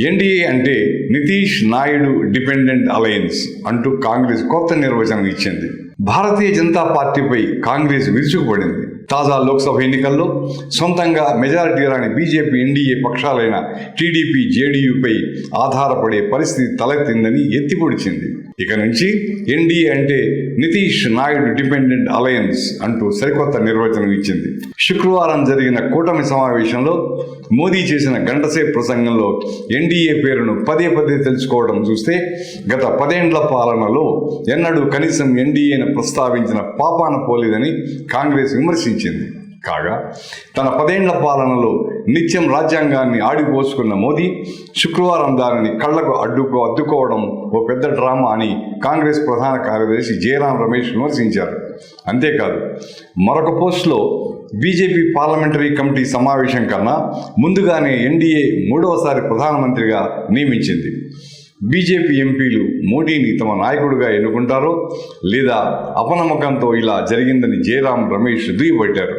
NDA అంటే Nitish Naidu dependent alliance అంటూ కాంగ్రెస్ కొత్త నిర్వచనం ఇచ్చింది. భారతీయ జనతా పార్టీపై కాంగ్రెస్ విరుచుకుపడింది. తాజా లోక్సభ ఎన్నికల్లో సొంతంగా మెజారిటీ రాని బీజేపీ ఎన్డీఏ పక్షాలైన టీడీపీ జేడీయూపై ఆధారపడే పరిస్థితి తలెత్తిందని ఎత్తిపొడిచింది. ఇక నుంచి ఎన్డీఏ అంటే నితీష్ నాయుడు డిపెండెంట్ అలయన్స్ అంటూ సరికొత్త నిర్వచనం ఇచ్చింది. శుక్రవారం జరిగిన కూటమి సమావేశంలో మోదీ చేసిన గంటసేపు ప్రసంగంలో ఎన్డీఏ పేరును పదే పదే తెలుసుకోవడం చూస్తే గత పదేండ్ల పాలనలో ఎన్నడూ కనీసం ఎన్డీఏను ప్రస్తావించిన పాపాన పోలేదని కాంగ్రెస్ విమర్శించింది. కాగా తన పదేండ్ల పాలనలో నిత్యం రాజ్యాంగాన్ని ఆడిపోసుకున్న మోదీ శుక్రవారం దానిని కళ్ళకు అడ్డుకు అద్దుకోవడం ఓ పెద్ద డ్రామా అని కాంగ్రెస్ ప్రధాన కార్యదర్శి జయరాం రమేష్ విమర్శించారు. అంతేకాదు మరొక పోస్టులో బీజేపీ పార్లమెంటరీ కమిటీ సమావేశం కన్నా ముందుగానే ఎన్డీఏ మూడవసారి ప్రధానమంత్రిగా నియమించింది. బీజేపీ ఎంపీలు మోడీని తమ నాయకుడిగా ఎన్నుకుంటారో లేదా అపనమ్మకంతో ఇలా జరిగిందని జయరాం రమేష్ దుయ్యబట్టారు.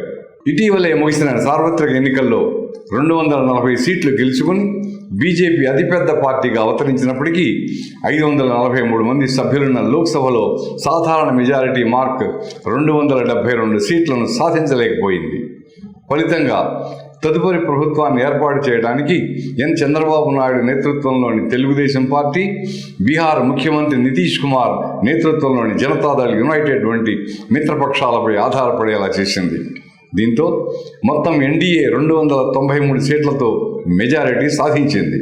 ఇటీవలే ముగిసిన సార్వత్రిక ఎన్నికల్లో రెండు వందల నలభై సీట్లు గెలుచుకుని బీజేపీ అతిపెద్ద పార్టీగా అవతరించినప్పటికీ ఐదు వందల నలభై మూడు మంది సభ్యులున్న లోక్సభలో సాధారణ మెజారిటీ మార్క్ రెండు వందల డెబ్బై రెండు సీట్లను సాధించలేకపోయింది. ఫలితంగా తదుపరి ప్రభుత్వాన్ని ఏర్పాటు చేయడానికి ఎన్ చంద్రబాబు నాయుడు నేతృత్వంలోని తెలుగుదేశం పార్టీ బీహార్ ముఖ్యమంత్రి నితీష్ కుమార్ నేతృత్వంలోని జనతాదళ్ యునైటెడ్ వంటి మిత్రపక్షాలపై ఆధారపడేలా చేసింది. దీంతో మొత్తం ఎన్డీఏ రెండు వందల తొంభై మూడు సీట్లతో మెజారిటీ సాధించింది.